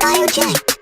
Bio J.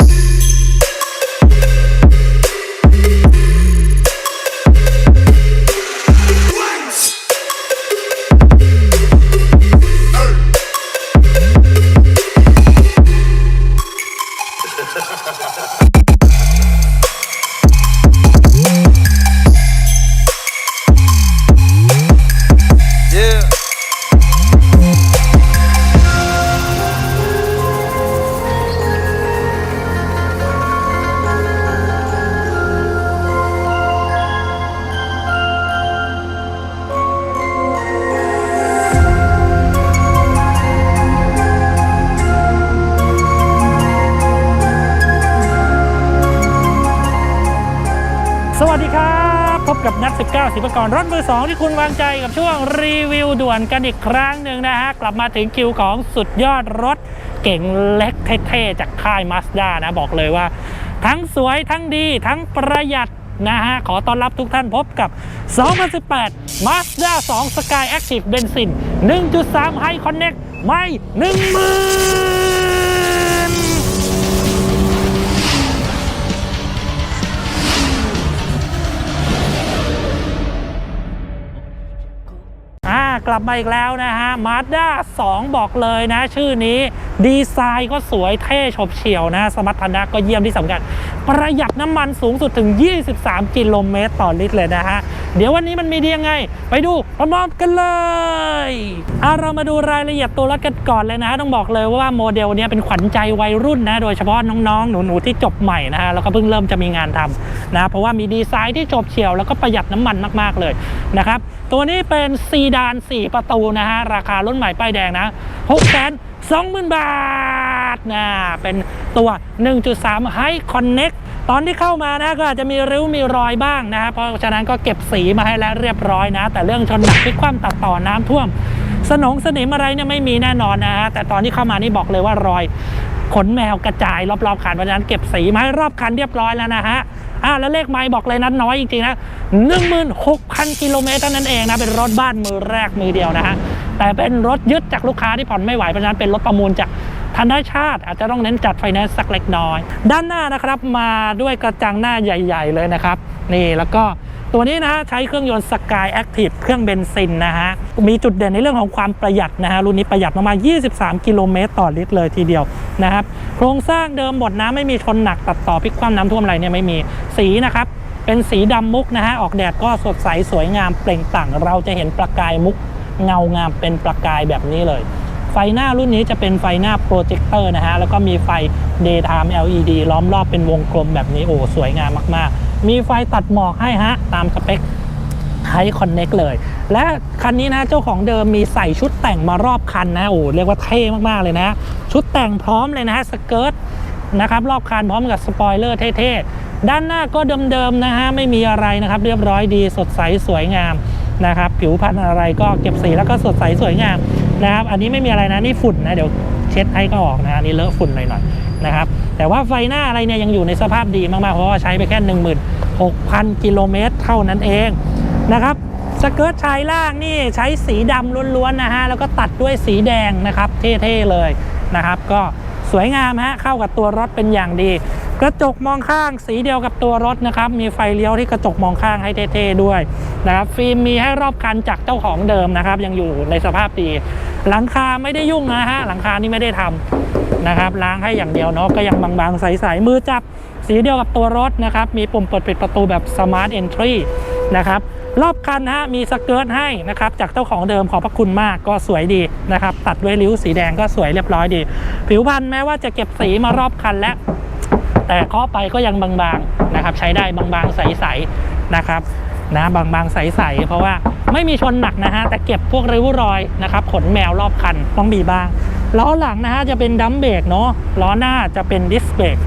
กับนัก19สิบกรรถมือ 2 ที่คุณวางใจกับช่วงรีวิวด่วนกันอีกครั้งหนึ่งนะฮะ กลับมาถึงคิวของสุดยอดรถเก่งเล็กเท่ๆ จากค่าย Mazda นะ บอกเลยว่า ทั้งสวยทั้งดีทั้งประหยัดนะฮะ ขอต้อนรับทุกท่านพบกับ 2018 Mazda 2 Sky Active Benzin 1.3 High Connect ไม่ 10,000 กลับมาอีกแล้วนะฮะมาด้า2บอกเลยนะ ชื่อนี้ดีไซน์ก็สวยเท่ฉบเฉี่ยวนะ สมรรถนะก็เยี่ยมที่สำคัญ ประหยัดน้ำมันสูงสุดถึง 23 กิโลเมตรต่อลิตรเลยนะฮะ เดี๋ยววันนี้มันมีดียังไง ไปดูพร้อมๆกันเลยอะเรามาดูรายละเอียดตัวรถกันก่อนเลยนะ ต้องบอกเลยว่าโมเดลนี้เป็นขวัญใจวัยรุ่นนะ โดยเฉพาะน้องๆ หนูๆที่จบใหม่นะฮะแล้วก็เพิ่งเริ่มจะมีงานทำนะ เพราะว่ามีดีไซน์ที่ฉบเฉียวแล้วก็ประหยัดน้ำมันมากๆเลยนะครับ ตัวนี้เป็นซีดาน 4 ประตูนะฮะราคารุ่นใหม่ป้ายแดงนะ6 2 0 0 0 0บาทนะเป็นตัว 1.3 High Connect ตอนที่เข้ามานะก็อาจจะมีริ้วมีรอยบ้างนะฮะเพราะฉะนั้นก็เก็บสีมาให้แล้วเรียบร้อยนะ แต่เรื่องชนหนักพลิกคว่ำตัดต่อน้ำท่วม สนองสนิมอะไรเนี่ยไม่มีแน่นอนนะฮะแต่ตอนที่เข้ามานี่บอกเลยว่ารอยขนแมวกระจายรอบๆคันเพราะฉะนั้นเก็บสีมาให้รอบคันเรียบร้อยแล้วนะฮะอ่าแล้วเลขไม้บอกเลยนั้นน้อยจริงๆนะ16,000 กิโลเมตรเท่านั้นเองนะ เป็นรถบ้านมือแรกมือเดียวนะฮะ แต่เป็นรถยึดจากลูกค้าที่ผ่อนไม่ไหว เพราะฉะนั้นเป็นรถประมูลจาก ธนชาติอาจจะต้องเน้นจัดไฟแนนซ์สักเล็กน้อย ด้านหน้านะครับมาด้วยกระจังหน้าใหญ่ ๆ เลยนะครับ นี่แล้วก็ตัวนี้นะฮะใช้เครื่องยนต์ Sky Active เครื่องเบนซินนะฮะ มีจุดเด่นในเรื่องของความประหยัดนะฮะ รุ่นนี้ประหยัดประมาณ 23 กิโลเมตรต่อลิตรเลยทีเดียวนะครับ โครงสร้างเดิมหมดนะไม่มีชนหนักตัดต่อพลิกคว่ำน้ำท่วมอะไรเนี่ยไม่มีสีนะครับเป็นสีดำมุกนะฮะ ออกแดดก็สดใสสวยงามเปล่งปลั่งเราจะเห็นประกายมุกเงางามเป็นประกายแบบนี้เลย ฟหน้ารุ่นนี้จะเป็นไฟหน้าโปรเจคเตอร์นะฮะ แล้วก็มีไฟ daytime LED ล้อมรอบเป็นวงกลมแบบนี้โอ้สวยงามมากๆ มีไฟตัดหมอกให้ฮะ ตามสเปคไฮคอนเน็กเลย และคันนี้นะเจ้าของเดิมมีใส่ชุดแต่งมารอบคันนะโอ้เรียกว่าเท่มากๆเลยนะ ชุดแต่งพร้อมเลยนะฮะสเกิร์ตนะครับรอบคันพร้อมกับสปอยเลอร์เท่ๆ ด้านหน้าก็เดิมๆนะฮะไม่มีอะไรนะครับ เรียบร้อยดีสดใสสวยงามนะครับผิวพรรณอะไรก็เก็บสีแล้วก็สดใสสวยงาม นะครับ อันนี้ไม่มีอะไรนะนี่ฝุ่นนะเดี๋ยวเช็ดให้ก็ออกนะอันนี้เลอะฝุ่นหน่อยๆนะครับแต่ว่าไฟหน้าอะไรเนี่ยยังอยู่ในสภาพดีมากๆเพราะว่าใช้ไปแค่ 16,000 กิโลเมตรเท่านั้นเองนะครับสเกิร์ตชายล่างนี่ใช้สีดำล้วนๆนะฮะแล้วก็ตัดด้วยสีแดงนะครับเท่ๆเลยนะครับ ก็สวยงามฮะเข้ากับตัวรถเป็นอย่างดี กระจกมองข้างสีเดียวกับตัวรถนะครับ มีไฟเลี้ยวที่กระจกมองข้างให้เท่ๆด้วยนะครับฟิล์มมีให้รอบคันจากเจ้าของเดิมนะครับ ยังอยู่ในสภาพดี หลังคาไม่ได้ยุ่งนะฮะหลังคานี่ไม่ได้ทำนะครับล้างให้อย่างเดียวเนาะก็ยังบางๆใสๆมือจับสีเดียวกับตัวรถนะครับ มีปุ่มเปิดปิดประตูแบบ Smart Entry นะครับรอบคันนะฮะมีสเกิร์ตให้นะครับจากเจ้าของเดิมขอบพระคุณมากก็สวยดีนะครับ ตัดด้วยริ้วสีแดงก็สวยเรียบร้อยดี ผิวพรรณแม้ว่าจะเก็บสีมารอบคันแล้ว แต่เคาะไปก็ยังบางๆนะครับ ใช้ได้บางๆใสๆนะครับนะบางๆใสๆเพราะว่าไม่มีชนหนักนะฮะแต่เก็บพวกริ้วรอยนะครับขนแมวรอบคันต้องมีบ้างล้อหลังนะฮะจะเป็นดัมเบรกเนาะล้อหน้าจะเป็นดิสเบรก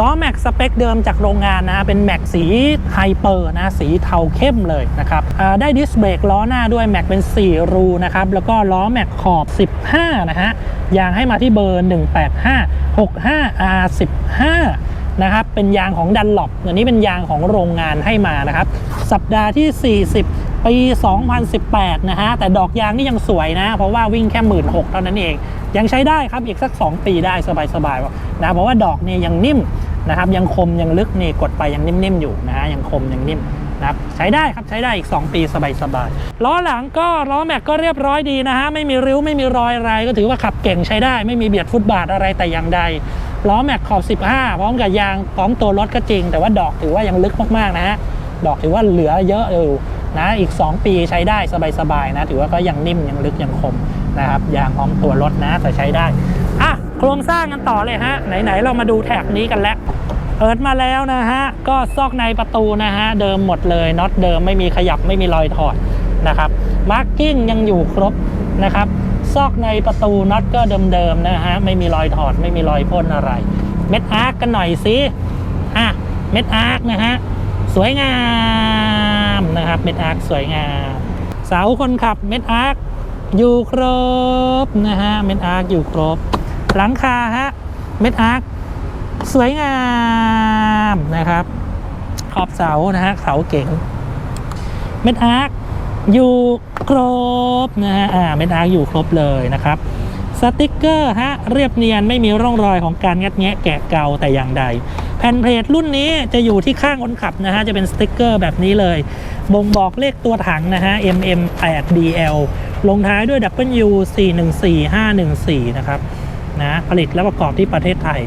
ล้อแม็กสเปคเดิมจากโรงงานนะเป็นแม็กสีไฮเปอร์นะสีเทาเข้มเลยนะครับได้ดิสเบรกล้อหน้าด้วยแม็กเป็น 4 รูนะครับแล้วก็ล้อแม็กขอบ 15 นะฮะยางให้มาที่เบอร์ 185 65 R15 นะครับ เป็นยางของดันหลบอันนี้เป็นยางของโรงงานให้มานะครับ สัปดาห์ที่ 40 ปี 2018 นะฮะ แต่ดอกยางนี่ยังสวยนะ เพราะว่าวิ่งแค่1 6ื่นหเท่านั้นเอง ยังใช้ได้ครับ อีกสัก 2 ปีได้สบายๆนะ เพราะว่าดอกเนี่ยยังนิ่มนะครับ ยังคมยังลึกนี่กดไปยังนิ่มๆอยู่นะฮะ ยังคมยังนิ่มนะครับใช้ได้ครับใช้ได้อีก 2 ปีสบายๆล้อหลังก็ล้อแม็กก็เรียบร้อยดีนะฮะ ไม่มีริ้วไม่มีรอยอะไร ก็ถือว่าขับเก่งใช้ได้ ไม่มีเบียดฟุตบาทอะไรแต่อย่างใด ล้อแม็กขอบ 15 พร้อมกับยางพร้อมตัวรถก็จริง แต่ว่าดอกถือว่ายังลึกมากๆนะฮะดอกถือว่าเหลือเยอะอยู่นะอีก 2 ปีใช้ได้สบายๆนะถือว่าก็ยังนิ่มยังลึกยังคมนะครับยางพร้อมตัวรถนะแต่ใช้ได้อะโครงสร้างกันต่อเลยฮะไหนๆเรามาดูแท็กนี้กันแล้วเปิดมาแล้วนะฮะก็ซอกในประตูนะฮะเดิมหมดเลยน็อตเดิมไม่มีขยับไม่มีรอยถอดนะครับมาร์กิ้งยังอยู่ครบนะครับ ซอกในประตูน็อตก็เดิมๆนะฮะ ไม่มีรอยถอดไม่มีรอยพ่นอะไร เม็ดอาร์กกันหน่อยสิอะเม็ดอาร์กนะฮะ สวยงามนะครับ เม็ดอาร์กสวยงาม เสาคนขับเม็ดอาร์กอยู่ครบนะฮะ เม็ดอาร์กอยู่ครบ หลังคาฮะ เม็ดอาร์กสวยงามนะครับ ขอบเสานะฮะ เสาเก๋งเม็ดอาร์ค อยู่ครบนะฮะอ่าเม็ดอาร์อยู่ครบเลยนะครับสติกเกอร์ฮะเรียบเนียนไม่มีร่องรอยของการงัดแงะแกะเกาแต่อย่างใด แผ่นเพลทรุ่นนี้จะอยู่ที่ข้างคนขับนะฮะจะเป็นสติกเกอร์แบบนี้เลย บ่งบอกเลขตัวถังนะฮะ MM 8 DL ลงท้ายด้วย W 414514 นะครับนะผลิตและประกอบที่ประเทศไทย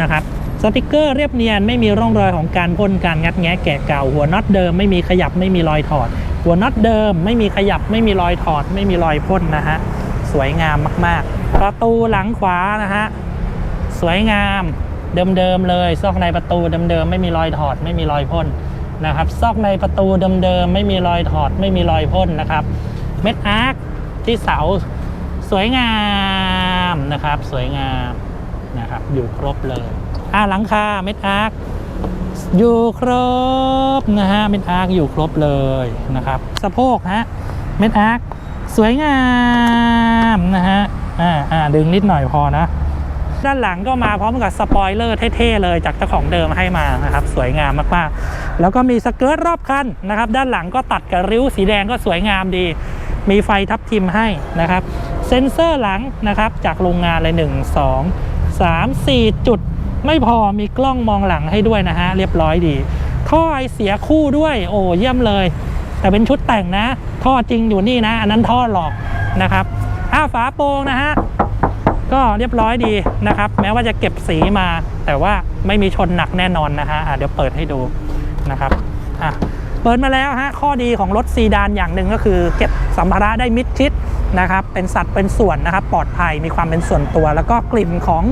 นะครับสติกเกอร์เรียบเนียนไม่มีร่องรอยของการพ่นการงัดแงะแกะเก่าหัวน็อตเดิมไม่มีขยับไม่มีรอยถอด หัวน็อตเดิมไม่มีขยับไม่มีรอยถอด ไม่มีรอยพ่นนะฮะสวยงามมากๆ ประตูหลังขวานะฮะสวยงามเดิมๆเลยซอกในประตูเดิมๆไม่มีรอยถอด ไม่มีรอยพ่นนะครับซอกในประตูเดิมๆไม่มีรอยถอด ไม่มีรอยพ่นนะครับ เม็ดอาร์คที่เสาสวยงามนะครับ สวยงามนะครับอยู่ครบเลยอ่าหลังคาเม็ดอาร์ค อยู่ครบนะฮะเม็ดอาร์คอยู่ครบเลยนะครับ สะโพกฮะเม็ดอาร์คสวยงามนะฮะอ่าอ่าดึงนิดหน่อยพอนะ ด้านหลังก็มาพร้อมกับสปอยเลอร์เท่ๆเลยจากเจ้าของเดิมให้มานะครับ สวยงามมากๆ แล้วก็มีสเกิร์ตรอบคันนะครับ ด้านหลังก็ตัดกับริ้วสีแดงก็สวยงามดี มีไฟทับทิมให้นะครับ เซ็นเซอร์หลังนะครับจากโรงงานเลย 1 2 3 4 จุด ไม่พอมีกล้องมองหลังให้ด้วยนะฮะ เรียบร้อยดี ท่อไอเสียคู่ด้วยโอ้เยี่ยมเลย แต่เป็นชุดแต่งนะ ท่อจริงอยู่นี่นะ อันนั้นท่อหลอกนะครับอ้าฝาโปรงนะฮะก็เรียบร้อยดีนะครับ แม้ว่าจะเก็บสีมา แต่ว่าไม่มีชนหนักแน่นอนนะฮะะเดี๋ยวเปิดให้ดูนะครับอะเปิดมาแล้วฮะข้อดีของรถซีดานอย่างหนึ่งก็คือ เก็บสัมภาระได้มิดชิดนะครับ เป็นสัดเป็นส่วนนะครับ ปลอดภัยมีความเป็นส่วนตัว แล้วก็กลิ่นของ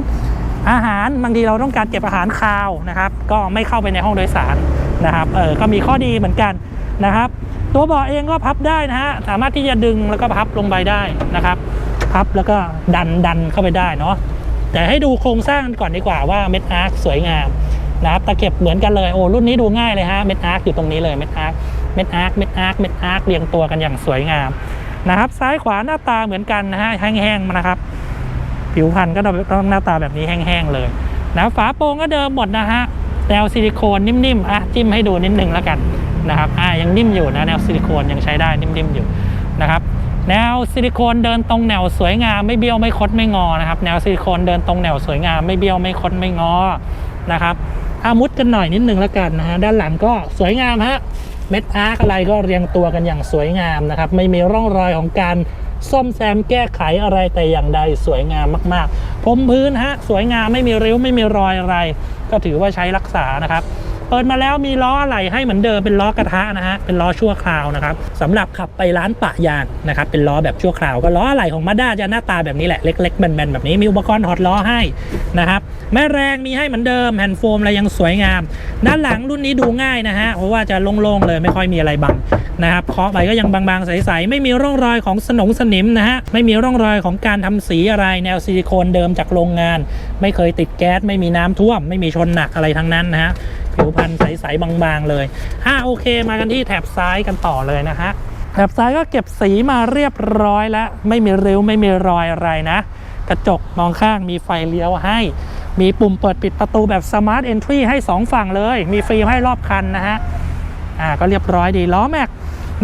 อาหารบางทีเราต้องการเก็บอาหารคาวนะครับ ก็ไม่เข้าไปในห้องโดยสารนะครับเออก็มีข้อดีเหมือนกันนะครับ ตัวเบาะเองก็พับได้นะฮะสามารถที่จะดึงแล้วก็พับลงไปได้นะครับ พับแล้วก็ดันดันเข้าไปได้เนาะแต่ให้ดูโครงสร้างก่อนดีกว่าว่าเม็ดอาร์คสวยงามนะครับตะเข็บเหมือนกันเลยโอ้รุ่นนี้ดูง่ายเลยฮะเม็ดอาร์คอยู่ตรงนี้เลยเม็ดอาร์คเม็ดอาร์คเม็ดอาร์คเม็ดอาร์คเรียงตัวกันอย่างสวยงามนะครับ ซ้ายขวาหน้าตาเหมือนกันนะฮะแห้งๆนะครับ ผิวพรรณก็ต้องหน้าตาแบบนี้แห้งๆเลยนะฝาโปรงก็เดิมหมดนะฮะแนวซิลิโคนนิ่มๆอะจิ้มให้ดูนิดนึงแล้วกันนะครับอะยังนิ่มอยู่นะแนวซิลิโคนยังใช้ได้นิ่มๆอยู่นะครับแนวซิลิโคนเดินตรงแนวสวยงามไม่เบี้ยวไม่คดไม่งอนะครับแนวซิลิโคนเดินตรงแนวสวยงามไม่เบี้ยวไม่คดไม่งอนะครับอามุดกันหน่อยนิดนึงแล้วกันนะฮะด้านหลังก็สวยงามฮะเม็ดอาร์คอะไรก็เรียงตัวกันอย่างสวยงามนะครับไม่มีร่องรอยของการ ซ่อมแซมแก้ไขอะไรแต่อย่างใดสวยงามมากๆพรมพื้นฮะสวยงามไม่มีริ้วไม่มีรอยอะไร ก็ถือว่าใช้รักษานะครับ ปิดมาแล้วมีล้ออะไหล่ให้เหมือนเดิมเป็นล้อกระทะนะฮะเป็นล้อชั่วคราวนะครับสำหรับขับไปร้านปะยางนะครับเป็นล้อแบบชั่วคราวก็ล้ออะไหล่ของมาด้าจะหน้าตาแบบนี้แหละเล็กๆแบนๆแบบนี้มีอุปกรณ์ถอดล้อให้นะครับแม่แรงมีให้เหมือนเดิมแผ่นโฟมอะไรยังสวยงาม ด้านหลังรุ่นนี้ดูง่ายนะฮะเพราะว่าจะโล่งๆเลยไม่ค่อยมีอะไรบังนะครับเคาะไปก็ยังบางๆใสๆไม่มีร่องรอยของสนงสนิมนะฮะไม่มีร่องรอยของการทำสีอะไรแนวซิลิโคนเดิมจากโรงงาน ไม่เคยติดแก๊สไม่มีน้ำท่วม ไม่มีชนหนักอะไรทั้งนั้นนะฮะ ผิวพรรณใสๆบางๆเลยอ่าโอเค มากันที่แถบซ้ายกันต่อเลยนะฮะแถบซ้ายก็เก็บสีมาเรียบร้อยแล้ว ไม่มีริ้วไม่มีรอยอะไรนะ กระจกมองข้างมีไฟเลี้ยวให้ มีปุ่มเปิดปิดประตูแบบ Smart Entry ให้ 2 ฝั่งเลย มีฟิล์มให้รอบคันนะฮะอ่าก็เรียบร้อยดีล้อแม็ก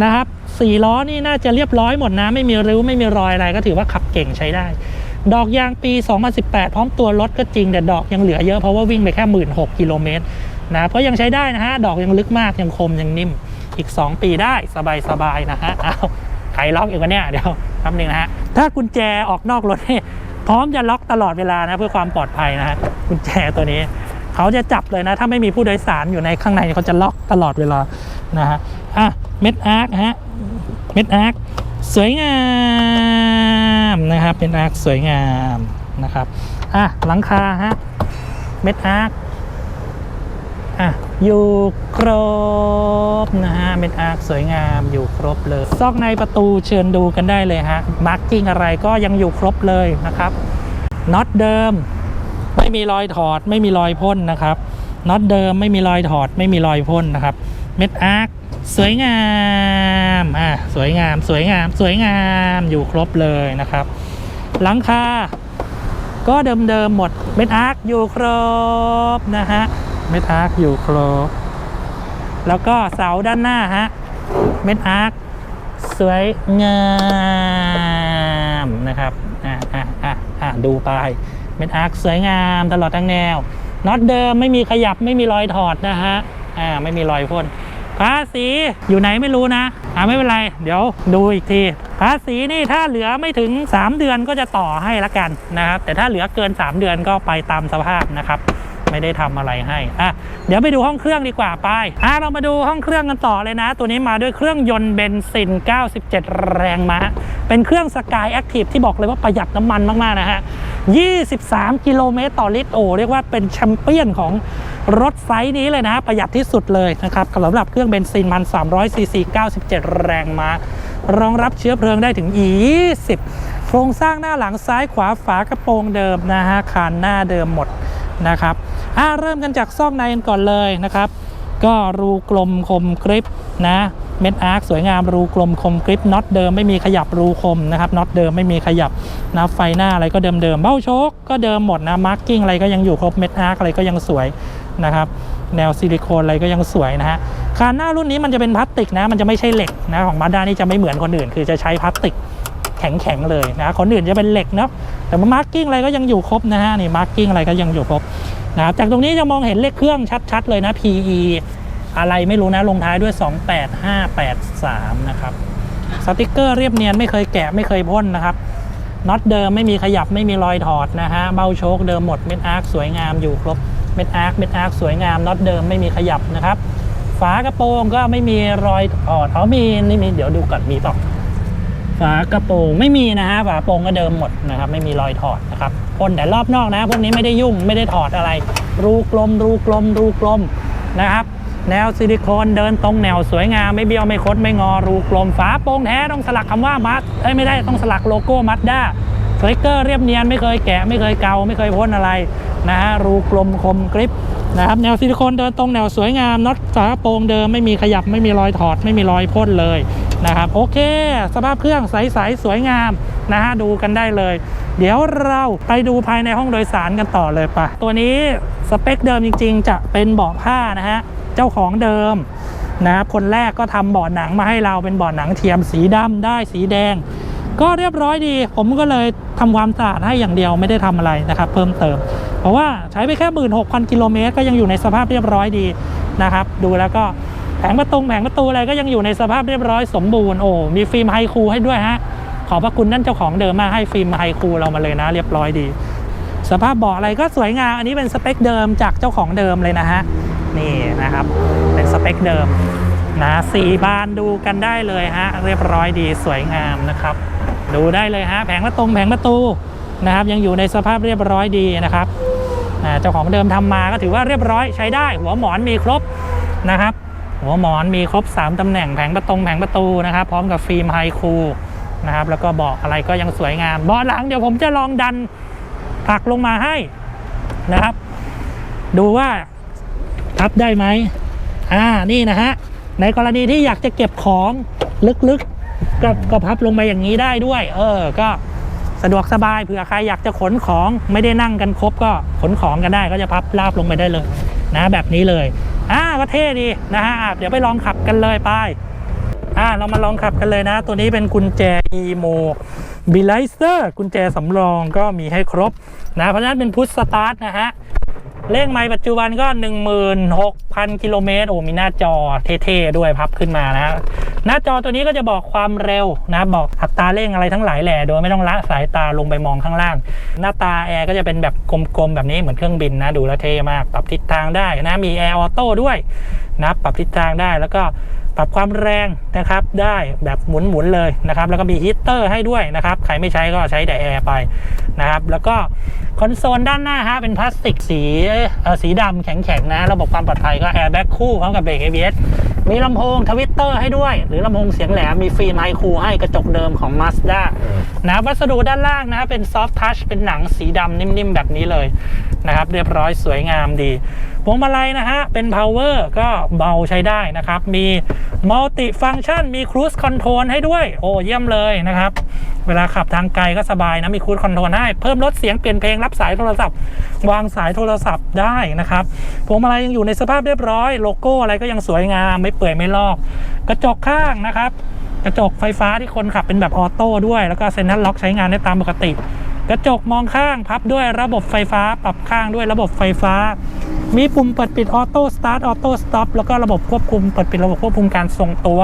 นะครับสี่ล้อนี่น่าจะเรียบร้อยหมดนะ ไม่มีริ้วไม่มีรอยอะไรก็ถือว่าขับเก่งใช้ได้ ดอกยางปี 2018 พร้อมตัวรถก็จริงแต่ดอกยังเหลือเยอะเพราะว่าวิ่งไปแค่ 16,000กิโลเมตร นะครับก็ยังใช้ได้นะฮะ ดอกยังลึกมากยังคมยังนิ่ม อีก 2 ปีได้สบายๆนะฮะเอาวใครล็อกอีกวะเนี่ยเดี๋ยวแป๊บนึงนะฮะ ถ้ากุญแจออกนอกรถนี่พร้อมจะล็อกตลอดเวลานะเพื่อความปลอดภัยนะฮะกุญแจตัวนี้เขาจะจับเลยนะ ถ้าไม่มีผู้โดยสารอยู่ในข้างในเขาจะล็อกตลอดเวลานะฮะอะเม็ดอาร์คฮะเม็ดอาร์คสวยงามนะครับเป็นอาร์คสวยงามนะครับอะหลังคาฮะเม็ดอาร์ค อะอยู่ครบนะฮะเม็ดอาร์คสวยงามอยู่ครบเลย ซอกในประตูเชิญดูกันได้เลยฮะมาร์กิ้งอะไรก็ยังอยู่ครบเลยนะครับน็อตเดิม ไม่มีรอยถอด ไม่มีรอยพ่นนะครับน็อตเดิมไม่มีรอยถอด ไม่มีรอยพ่นนะครับ เม็ดอาร์คสวยงามอะสวยงามสวยงามสวยงามอยู่ครบเลยนะครับ หลังคาก็เดิมๆหมดเม็ดอาร์คอยู่ครบนะฮะ เม็ดอาร์คอยู่ครบแล้วก็เสาด้านหน้าฮะ เม็ดอาร์คสวยงามนะครับอะอะอะอะดูไป เม็ดอาร์คสวยงามตลอดทั้งแนวน็อตเดิมไม่มีขยับไม่มีรอยถอดนะฮะอ่าไม่มีรอยพ่นภาษีอยู่ไหนไม่รู้นะอ่าไม่เป็นไร เดี๋ยวดูอีกที ภาษีนี่ถ้าเหลือไม่ถึง 3 เดือนก็จะต่อให้ละกันนะครับ แต่ถ้าเหลือเกิน 3 เดือนก็ไปตามสภาพนะครับ ไม่ได้ทำอะไรให้อะเดี๋ยวไปดูห้องเครื่องดีกว่าไปอะเรามาดูห้องเครื่องกันต่อเลยนะ ตัวนี้มาด้วยเครื่องยนต์เบนซิน 97 แรงม้า เป็นเครื่องสกายแอคทีฟที่บอกเลยว่าประหยัดน้ำมันมากๆนะฮะ 23 กิโลเมตรต่อลิตรโอเรียกว่าเป็นแชมเปี้ยนของรถไซส์นี้เลยนะ ประหยัดที่สุดเลยนะครับสำหรับเครื่องเบนซินมัน300ซีซี97 แรงม้ารองรับเชื้อเพลิงได้ถึง 20 โครงสร้างหน้าหลังซ้ายขวาฝากระโปรงเดิมนะฮะคานหน้าเดิมหมด นะครับอ่าเริ่มกันจากซอกในกันก่อนเลยนะครับ ก็รูกลมคมกริปนะเม็ดอาร์คสวยงามรูกลมคมกริปน็อตเดิมไม่มีขยับรูคมนะครับน็อตเดิมไม่มีขยับนะไฟหน้าอะไรก็เดิมเดิมเบ้าโชคก็เดิมหมดนะมาร์กิ้งอะไรก็ยังอยู่ครบเม็ดอาร์คอะไรก็ยังสวยนะครับแนวซิลิโคนอะไรก็ยังสวยนะฮะคานหน้ารุ่นนี้มันจะเป็นพลาสติกนะมันจะไม่ใช่เหล็กนะของมาด้านี่จะไม่เหมือนคนอื่น คือจะใช้พลาสติก แข็งๆเลยนะคนอื่นจะเป็นเหล็กเนาะแต่มาร์กิ้งอะไรก็ยังอยู่ครบนะฮะนี่มาร์กิ้งอะไรก็ยังอยู่ครบนะครับจากตรงนี้จะมองเห็นเลขเครื่องชัด ๆ เลยนะ PE อะไรไม่รู้นะลงท้ายด้วย 28583 นะครับสติกเกอร์เรียบเนียนไม่เคยแกะไม่เคยพ่นนะครับน็อตเดิมไม่มีขยับไม่มีรอยถอดนะฮะเบ้าโชคเดิมหมดเม็ดอาร์คสวยงามอยู่ครบเม็ดอาร์คเม็ดอาร์คสวยงามน็อตเดิมไม่มีขยับนะครับ ฝากระโปรงก็ไม่มีรอยถอดอ๋อมีนี่มีเดี๋ยวดูก่อนมีต่อ ฝากระโปรงไม่มีนะฮะฝากระโปรงก็เดิมหมดนะครับ ไม่มีรอยถอดนะครับพ่นแต่รอบนอกนะ พวกนี้ไม่ได้ยุ่งไม่ได้ถอดอะไร รูกลม รูกลม รูกลมนะครับ แนวซิลิโคนเดินตรงแนวสวยงามไม่เบี้ยวไม่คดไม่งอรูกลมฝาโปรงแท้ต้องสลักคำว่ามัดเอ้ยไม่ได้ต้องสลักโลโก้มัดด้าสติกเกอร์เรียบเนียนไม่เคยแกะไม่เคยเกาไม่เคยพ่นอะไรนะฮะรูกลมคมกริปนะครับแนวซิลิโคนเดินตรงแนวสวยงามน็อตฝาโปรงเดิมไม่มีขยับไม่มีรอยถอดไม่มีรอยพ่นเลย นะครับโอเค สภาพเครื่องใสๆสวยงามนะฮะดูกันได้เลย เดี๋ยวเราไปดูภายในห้องโดยสารกันต่อเลยปะตัวนี้สเปคเดิมจริง ๆ จะเป็นเบาะผ้านะฮะเจ้าของเดิมนะครับคนแรกก็ทำเบาะหนังมาให้เราเป็นเบาะหนังเทียมสีดำได้สีแดง ก็เรียบร้อยดี ผมก็เลยทำความสะอาดให้อย่างเดียวไม่ได้ทำอะไรนะครับ เพิ่มเติม เพราะว่าใช้ไปแค่ 16,000 กิโลเมตรก็ยังอยู่ในสภาพเรียบร้อยดีนะครับ ดูแล้วก็ แผงประตูแผงประตูอะไรก็ยังอยู่ในสภาพเรียบร้อยสมบูรณ์โอ้มีฟิล์มไฮคูให้ด้วยฮะขอบพระคุณนั่นเจ้าของเดิมมากให้ฟิล์มไฮคูเรามาเลยนะ เรียบร้อยดี สภาพเบาะอะไรก็สวยงามอันนี้เป็นสเปคเดิมจากเจ้าของเดิมเลยนะฮะนี่นะครับ เป็นสเปคเดิมนะสีบานดูกันได้เลยฮะเรียบร้อยดีสวยงามนะครับ ดูได้เลยฮะแผงประตูแผงประตูนะครับ ยังอยู่ในสภาพเรียบร้อยดีนะครับเจ้าของเดิมทำมาก็ถือว่าเรียบร้อยใช้ได้ หัวหมอนมีครบนะครับ หัวหมอนมีครบ 3 ตำแหน่งแผงประตูแผงประตูนะครับ พร้อมกับฟิล์มไฮคูลนะครับ แล้วก็เบาะอะไรก็ยังสวยงามเบาะหลังเดี๋ยวผมจะลองดันผลักลงมาให้นะครับ ดูว่าทับได้ไหมอ่านี่นะฮะในกรณีที่อยากจะเก็บของลึกๆก็ก็พับลงไปอย่างนี้ได้ด้วย เออ ก็สะดวกสบายเผื่อใครอยากจะขนของไม่ได้นั่งกันครบก็ขนของกันได้ก็จะพับลาบลงไปได้เลยนะ แบบนี้เลย อ่าก็เท่ดีนะฮะเดี๋ยวไปลองขับกันเลยไปอ่าเรามาลองขับกันเลยนะ ตัวนี้เป็นกุญแจ EMO b i l i z e r กุญแจสำรองก็มีให้ครบนะเพราะฉะนั้นเป็นพุทสตาร์ทนะฮะเลขไม้ปัจจุบันก็ 16,000 กิโลเมตรโอ้มีหน้าจอเท่ๆด้วยพับขึ้นมานะ หน้าจอตัวนี้ก็จะบอกความเร็วนะบอกอัตราเร่งอะไรทั้งหลายแหล่โดยไม่ต้องละสายตาลงไปมองข้างล่าง หน้าตาแอร์ก็จะเป็นแบบกลมๆแบบนี้เหมือนเครื่องบินนะดูแล้วเท่มาก ปรับทิศทางได้นะมีแอร์ออโต้ด้วยนะปรับทิศทางได้แล้วก็ ปรับความแรงนะครับได้แบบหมุนๆเลยนะครับ แล้วก็มีฮีตเตอร์ให้ด้วยนะครับ ใครไม่ใช้ก็ใช้แต่แอร์ไปนะครับ แล้วก็คอนโซลด้านหน้าฮะเป็นพลาสติกสีสีดำแข็งๆนะ ระบบความปลอดภัยก็แอร์แบ็กคู่พร้อมกับเบรก ABS มีลำโพงทวิตเตอร์ให้ด้วย หรือลำโพงเสียงแหลม มีฟิล์มไฮคูให้กระจกเดิมของ Mazda นะวัสดุด้านล่างนะเป็นซอฟ t ์ทัชเป็นหนังสีดำนิ่มๆ แบบนี้เลยนะครับ เรียบร้อยสวยงามดีพวงมาลัยนะฮะ เป็น power ก็เบาใช้ได้นะครับ มี multi function มี cruise control ให้ด้วย โอ้เยี่ยมเลยนะครับ เวลาขับทางไกลก็สบายนะ มี cruise control ให้ เพิ่มลดเสียงเปลี่ยนเพลงรับสายโทรศัพท์ วางสายโทรศัพท์ได้นะครับพวงมาลัยยังอยู่ในสภาพเรียบร้อย โลโก้อะไรก็ยังสวยงามไม่เปื่อยไม่ลอก กระจกข้างนะครับ กระจกไฟฟ้าที่คนขับเป็นแบบออโต้ด้วย แล้วก็เซ็นทรัลล็อกใช้งานได้ตามปกติ กระจกมองข้างพับด้วยระบบไฟฟ้าปรับข้างด้วยระบบไฟฟ้า มีปุ่มเปิดปิดออโต้สตาร์ทออโต้สต็อปแล้วก็ระบบควบคุมเปิดปิดระบบควบคุมการทรงตัว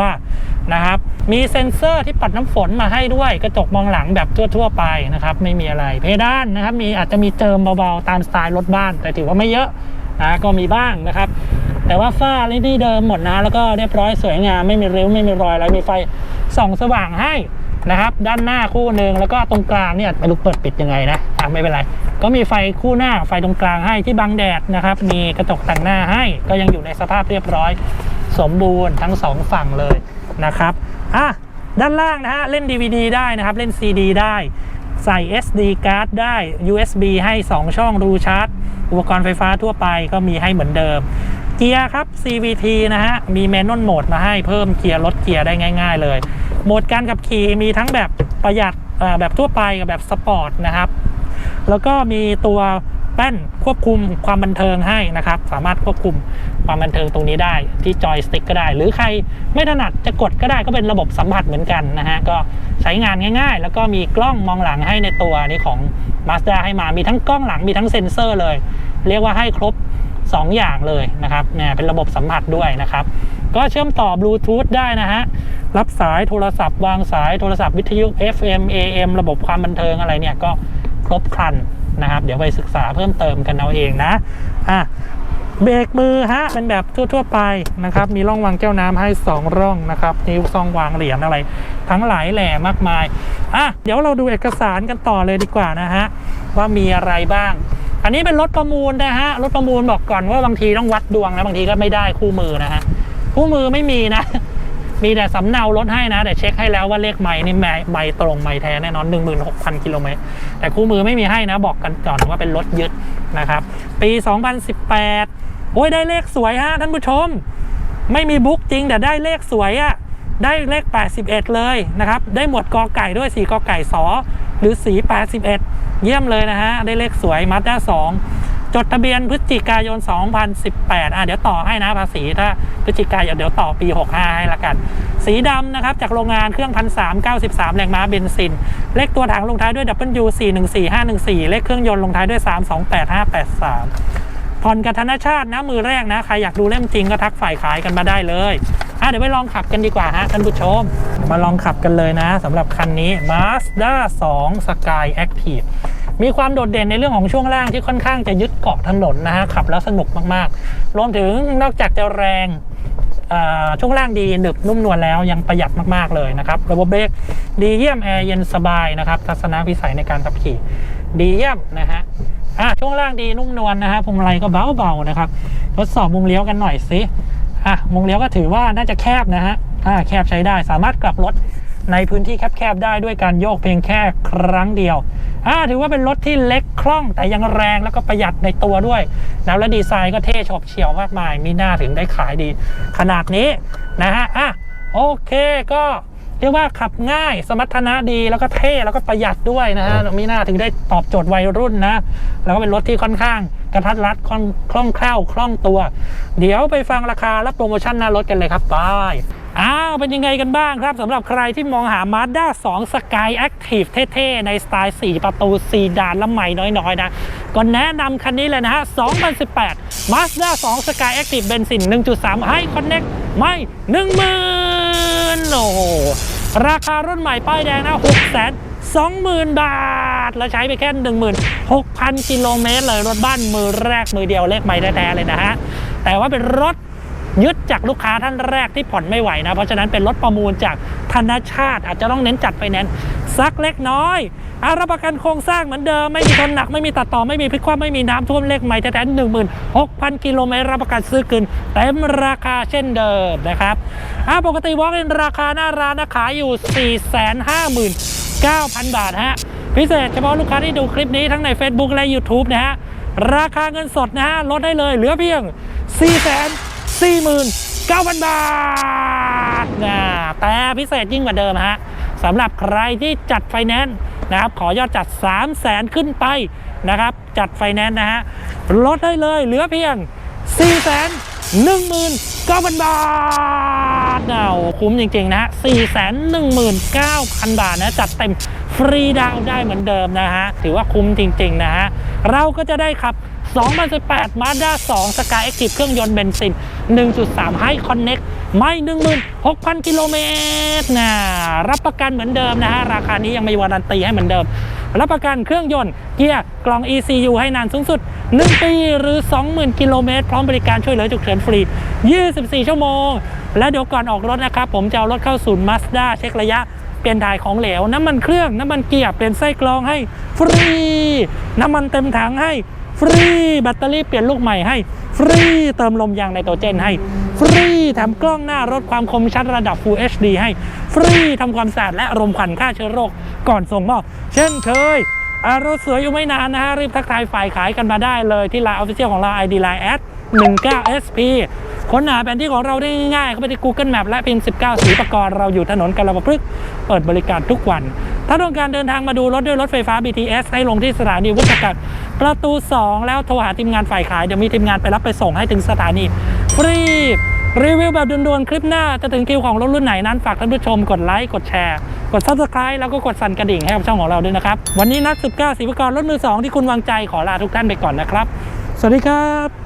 นะครับ มีเซ็นเซอร์ที่ปัดน้ำฝนมาให้ด้วย กระจกมองหลังแบบทั่ว ๆ ไปนะครับ ไม่มีอะไร เพดานนะครับ มีอาจจะมีเจิมเบาๆ ตามสไตล์รถบ้าน แต่ถือว่าไม่เยอะนะก็มีบ้างนะครับ แต่ว่าฝ้านี่เดิมหมดนะ แล้วก็เรียบร้อยสวยงามไม่มีริ้วไม่มีรอยอะไรมีไฟส่องสว่างให้ นะครับ ด้านหน้าคู่หนึ่งแล้วก็ตรงกลางเนี่ยไม่รู้เปิดปิดยังไงนะอะไม่เป็นไร ก็มีไฟคู่หน้าไฟตรงกลางให้ที่บังแดดนะครับ มีกระจกแต่งหน้าให้ก็ยังอยู่ในสภาพเรียบร้อย สมบูรณ์ทั้งสองฝั่งเลยนะครับอะด้านล่างนะฮะเล่น DVD ได้นะครับเล่น CD ได้ใส่ SD card ได้ USB ให้ 2 ช่องรูชาร์จ อุปกรณ์ไฟฟ้าทั่วไปก็มีให้เหมือนเดิม เกียร์ครับ CVT นะฮะ มีแมนนวลโหมดมาให้เพิ่มเกียร์ลดเกียร์ได้ง่าย ๆ เลย โหมดการขับขี่มีทั้งแบบประหยัดแบบทั่วไปกับแบบสปอร์ตนะครับ แล้วก็มีตัวแป้นควบคุมความบันเทิงให้นะครับ สามารถควบคุมความบันเทิงตรงนี้ได้ที่จอยสติ๊กก็ได้ หรือใครไม่ถนัดจะกดก็ได้ก็เป็นระบบสัมผัสเหมือนกันนะฮะ ก็ใช้งานง่าย ๆ แล้วก็มีกล้องมองหลังให้ในตัวนี้ของ Mazda ให้มามีทั้งกล้องหลังมีทั้งเซ็นเซอร์เลย เรียกว่าให้ครบ 2 อย่างเลยนะครับเนี่ยเป็นระบบสัมผัสด้วยนะครับ ก็เชื่อมต่อบลูทูธได้นะฮะ รับสายโทรศัพท์วางสายโทรศัพท์วิทยุ FM AM ระบบความบันเทิงอะไรเนี่ยก็ครบครันนะครับ เดี๋ยวไปศึกษาเพิ่มเติมกันเอาเองนะอะเบรกมือฮะเป็นแบบทั่ว ๆ ไปนะครับ มีร่องวางแก้วน้ำให้ 2 ร่องนะครับนิ้วซองวางเหรียญอะไร ทั้งหลายแหล่มากมายอะเดี๋ยวเราดูเอกสารกันต่อเลยดีกว่านะฮะ ว่ามีอะไรบ้าง อันนี้เป็นรถประมูลนะฮะ รถประมูลบอกก่อนว่าบางทีต้องวัดดวงนะบางทีก็ไม่ได้คู่มือนะฮะ คู่มือไม่มีนะ มีแต่สำเนารถให้นะ แต่เช็คให้แล้วว่าเลขไม้นี่ไม้ไม้ตรงไม้แท้แน่นอน 16,000กิโลเมตร แต่คู่มือไม่มีให้นะ บอกกันก่อนว่าเป็นรถยึดนะครับ ปี 2018 โอ้ยได้เลขสวยฮะท่านผู้ชม ไม่มีบุ๊กจริงแต่ได้เลขสวยอะได้เลข 81 เลยนะครับ ได้หมวดกอไก่ด้วยสีกอไก่สอ หรือสี 81 เยี่ยมเลยนะฮะ ได้เลขสวยมาด้า2จดทะเบียนพฤศจิกายน 2018 อะเดี๋ยวต่อให้นะภาษีถ้าพฤศจิกายนเดี๋ยวต่อปี 65 ให้ละกัน สีดำนะครับ จากโรงงานเครื่อง1,393แรงม้าเบนซิน เลขตัวถังลงท้ายด้วย W 414514 เลขเครื่องยนต์ลงท้ายด้วย 328583ผ่อนกับธนชาตินะมือแรกนะ ใครอยากดูเล่มจริงก็ทักฝ่ายขายกันมาได้เลย อะเดี๋ยวไปลองขับกันดีกว่าฮะท่านผู้ชม มาลองขับกันเลยนะสำหรับคันนี้ Mazda 2 Sky Active มีความโดดเด่นในเรื่องของช่วงล่างที่ค่อนข้างจะยึดเกาะถนนนะฮะขับแล้วสนุกมากๆ รวมถึงนอกจากจะแรงอ่าช่วงล่างดีหนึบนุ่มนวลแล้วยังประหยัดมากๆเลยนะครับ ระบบเบรกดีเยี่ยมแอร์เย็นสบายนะครับ ทัศนวิสัยในการขับขี่ ดีเยี่ยมนะฮะอะช่วงล่างดีนุ่มนวลนะฮะพวงมาลัยก็เบาๆนะครับทดสอบมุมเลี้ยวกันหน่อยสิ อะมุมเลี้ยวก็ถือว่าน่าจะแคบนะฮะอ่าแคบใช้ได้ สามารถกลับรถในพื้นที่แคบๆได้ด้วยการโยกเพียงแค่ครั้งเดียวอ่าถือว่าเป็นรถที่เล็กคล่องแต่ยังแรงแล้วก็ประหยัดในตัวด้วยแล้วและดีไซน์ก็เท่ฉบเฉี่ยวมากมายมีหน้าถึงได้ขายดี ขนาดนี้นะฮะอะโอเคก็เรียกว่าขับง่ายสมรรถนะดีแล้วก็เท่แล้วก็ประหยัดด้วยนะฮะมีหน้าถึงได้ตอบโจทย์วัยรุ่นนะ แล้วก็เป็นรถที่ค่อนข้าง กระทัดรัดคล่องคล่องแคล่วคล่องตัว เดี๋ยวไปฟังราคาและโปรโมชั่นหน้ารถกันเลยครับไปอ้าว เป็นยังไงกันบ้างครับสำหรับใครที่มองหา Mazda 2 Sky Active เท่ๆ ในสไตล์ 4 ประตู4ด่านและใหม่น้อยๆ นะ ก็แนะนำคันนี้เลยนะฮะ 2018 Mazda 2 Sky Active เบนซิน 1.3 ให้ Connect ไม่ 10,000โอ้ราคารถใหม่ป้ายแดงนะ 6 0 0 0 20,000 บาทแล้วใช้ไปแค่ 16,000 กิโลเมตรเลยรถบ้านมือแรกมือเดียวเลขไม่แท้ๆเลยนะฮะ แต่ว่าเป็นรถยึดจากลูกค้าท่านแรกที่ผ่อนไม่ไหวนะ เพราะฉะนั้นเป็นรถประมูลจากธนชาติอาจจะต้องเน้นจัดไฟแนนซ์สักเล็กน้อย อารับประกันโครงสร้างเหมือนเดิม ไม่มีชนหนักไม่มีตัดต่อไม่มีพลิกคว่ำไม่มีน้ำท่วมเลขใหม่แท้ๆหนึ่งหมื่นหกพันกิโลเมตรรับประกันซื้อคืนเต็มราคาเช่นเดิมนะครับอ่าปกติวอล์กอินราคาหน้าร้านนะขายอยู่ 459,000 บาทฮะพิเศษเฉพาะลูกค้าที่ดูคลิปนี้ทั้งใน Facebook และ YouTube นะฮะราคาเงินสดนะฮะลดได้เลยเหลือเพียง 4 4 9 0 0 0 บาทนะแต่พิเศษยิ่งกว่าเดิมฮะสำหรับใครที่จัดไฟแนนซ์ นะครับขอยอดจัด 3 0 0แสนขึ้นไปนะครับ จัดไฟแนนซ์นะฮะลดได้เลยเหลือเพียง 4 1 9 0 0 0 บาทเอาคุ้มจริง ๆ นะฮะ4 1 9 0 0 0 บาทนะ จัดเต็มฟรีดาวได้เหมือนเดิมนะฮะ ถือว่าคุ้มจริง ๆ นะฮะ เราก็จะได้ขับ 2018 Mazda 2 Sky Active เครื่องยนต์เบนซิน 1.3 High Connect ไม่ 16,000 กิโลเมตรนะรับประกันเหมือนเดิมนะฮะ ราคานี้ยังมีวารันตีให้เหมือนเดิม รับประกันเครื่องยนต์เกียร์กล่อง ECU ให้นานสูงสุด 1 ปีหรือ 20,000 กิโลเมตร พร้อมบริการช่วยเหลือฉุกเฉินฟรี 24 ชั่วโมง และเดี๋ยวก่อนออกรถนะครับ ผมจะเอารถเข้าศูนย์ Mazda เช็คระยะเปลี่ยนถ่ายของเหลว น้ำมันเครื่อง น้ำมันเกียร์เปลี่ยนไส้กรองให้ฟรี น้ำมันเต็มถังให้ ฟรีแบตเตอรี่เปลี่ยนลูกใหม่ให้ ฟรีเติมลมยางไนโตรเจนให้ ฟรีแถมกล้องหน้ารถความคมชัดระดับ Full HD ให้ ฟรีทำความสะอาดและรมควันฆ่าเชื้อโรคก่อนส่งมอบ เช่นเคยอารถสวยอยู่ไม่นานนะฮะรีบทักทายฝ่ายขายกันมาได้เลยที่ไลน์ออฟฟิเชียลของเรา ID Line แอด 19 SP ค้นหาแผนที่ของเราได้ง่ายๆเข้าไปที่ Google Map และพิมพ์ 19 สีประกรเราอยู่ถนนกาลปะพฤกษ์เปิดบริการทุกวัน ถ้าต้องการเดินทางมาดูรถด้วยรถไฟฟ้า BTS ให้ลงที่สถานีวุฒิกัดประตู 2 แล้วโทรหาทีมงานฝ่ายขาย เดี๋ยวมีทีมงานไปรับไปส่งให้ถึงสถานี ฟรี รีวิวแบบด่วนๆ คลิปหน้าจะถึงคิวของรถรุ่นไหนนั้นฝากท่านผู้ชมกดไลค์กดแชร์ กด subscribe แล้วก็กดสั่นกระดิ่งให้กับช่องของเราด้วยนะครับวันนี้นัด19สีประกรรถมือ2ที่คุณวางใจขอลาทุกท่านไปก่อนนะครับ สวัสดีครับ